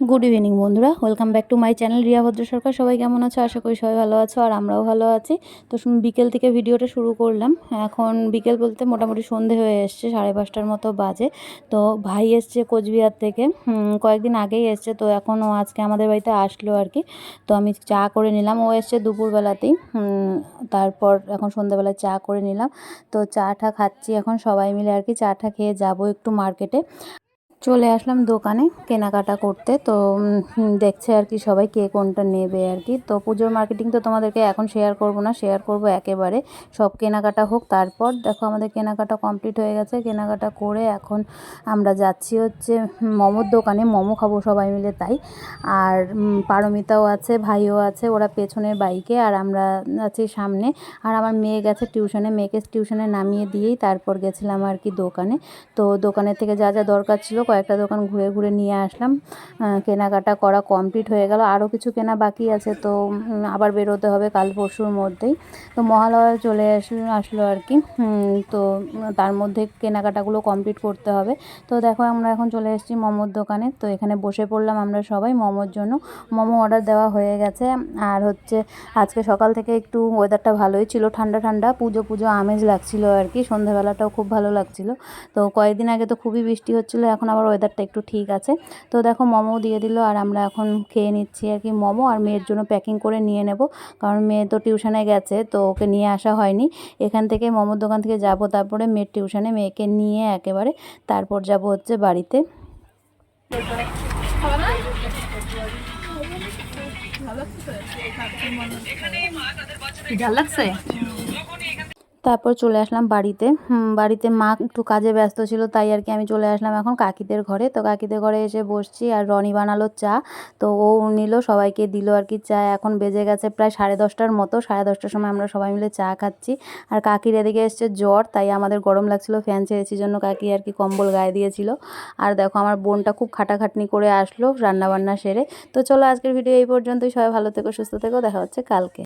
Good evening বন্ধুরা। Welcome back to my channel Riya Bhadra Sarkar সবাই কেমন আছো? আশা করি সবাই ভালো আছো, আর আমরাও ভালো আছি। তো বিকেল থেকে ভিডিওটা শুরু করলাম। এখন বিকেল বলতে মোটামুটি সন্ধে হয়ে এসছে, সাড়ে পাঁচটার মতো বাজে। তো ভাই এসছে কোচবিহার থেকে। কয়েকদিন আগেই এসছে, তো এখন ও আজকে আমাদের বাড়িতে আসলো আর কি। তো আমি চা করে নিলাম। ও এসছে দুপুরবেলাতেই। তারপর এখন সন্ধ্যাবেলায় চা করে নিলাম। তো চাটা খাচ্ছি এখন সবাই মিলে আর কি। চাটা খেয়ে যাব একটু মার্কেটে চলে আসলাম দোকানে কেনাকাটা করতে। তো দেখছে আর কি সবাই কে কোনটা নেবে আর কি। তো, পুজোর মার্কেটিং তো তোমাদেরকে এখন শেয়ার করব না শেয়ার করব একেবারে। সব কেনাকাটা হোক, তারপর দেখো আমাদের কেনাকাটা কমপ্লিট হয়ে গেছে। কেনাকাটা করে এখন আমরা যাচ্ছি হচ্ছে মোমোর দোকানে। মোমো খাব সবাই মিলে তাই। আর পারমিতাও আছে, ভাইও আছে, ওরা পেছনের বাইকে আর আমরা আছি সামনে। আর আমার মেয়ে গেছে টিউশনে, মেয়েকে টিউশনে নামিয়ে দিয়েই তারপর গেছিলাম আর কি দোকানে। তো, দোকানের থেকে যা যা দরকার ছিল কয়েকটা দোকান ঘুরে ঘুরে নিয়ে আসলাম। কেনাকাটা করা কমপ্লিট হয়ে গেল। আরও কিছু কেনা বাকি আছে, তো আবার বেরোতে হবে কাল পরশুর মধ্যেই। তো মহালয়া চলে আসলো আসলো আর কি। তো, তার মধ্যে কেনাকাটাগুলো কমপ্লিট করতে হবে। তো দেখো, আমরা এখন চলে এসেছি মোমোর দোকানে। তো এখানে বসে পড়লাম আমরা সবাই মোমোর জন্য। মোমো অর্ডার দেওয়া হয়ে গেছে। আর হচ্ছে, আজকে সকাল থেকে একটু ওয়েদারটা ভালোই ছিল। ঠান্ডা ঠান্ডা। পুজো পুজো আমেজ লাগছিল আর কি। সন্ধ্যাবেলাটাও খুব ভালো লাগছিল। তো কয়েকদিন আগে তো খুবই বৃষ্টি হচ্ছিল। এখন ওয়েদারটা একটু ঠিক আছে। তো দেখো মোমো দিয়ে দিল আর আমরা এখন খেয়ে নিচ্ছি আর কি মোমো আর মেয়ের জন্য প্যাকিং করে নিয়ে নেব। কারণ মেয়ে তো টিউশনে গেছে, তো ওকে নিয়ে আসা হয়নি। এখান থেকে মোমোর দোকান থেকে যাব, তারপরে মেয়ের টিউশনে মেয়েকে নিয়ে একেবারে তারপর যাব হচ্ছে বাড়িতে। ঝাল লাগছে তারপর চলে আসলাম বাড়িতে। বাড়িতে মা একটু কাজে ব্যস্ত ছিল, তাই আর কি আমি চলে আসলাম এখন কাকিদের ঘরে। তো কাকিদের ঘরে এসে বসছি আর রনি বানালো চা। তো ও নিল, সবাইকে দিল আর কি চা। এখন বেজে গেছে প্রায় সাড়ে দশটার মতো। সাড়ে দশটার সময় আমরা সবাই মিলে চা খাচ্ছি। আর কাকির এদিকে এসছে জ্বর, তাই আমাদের গরম লাগছিল, ফ্যান ছেড়েছি জন্য কাকি আর কি কম্বল গায়ে দিয়েছিল। আর দেখো, আমার বোনটা খুব খাটাখাটনি করে আসলো রান্নাবান্না সেরে। তো চলো আজকের ভিডিও এই পর্যন্তই। সবাই ভালো থেকো, সুস্থ থেকো। দেখা হচ্ছে কালকে।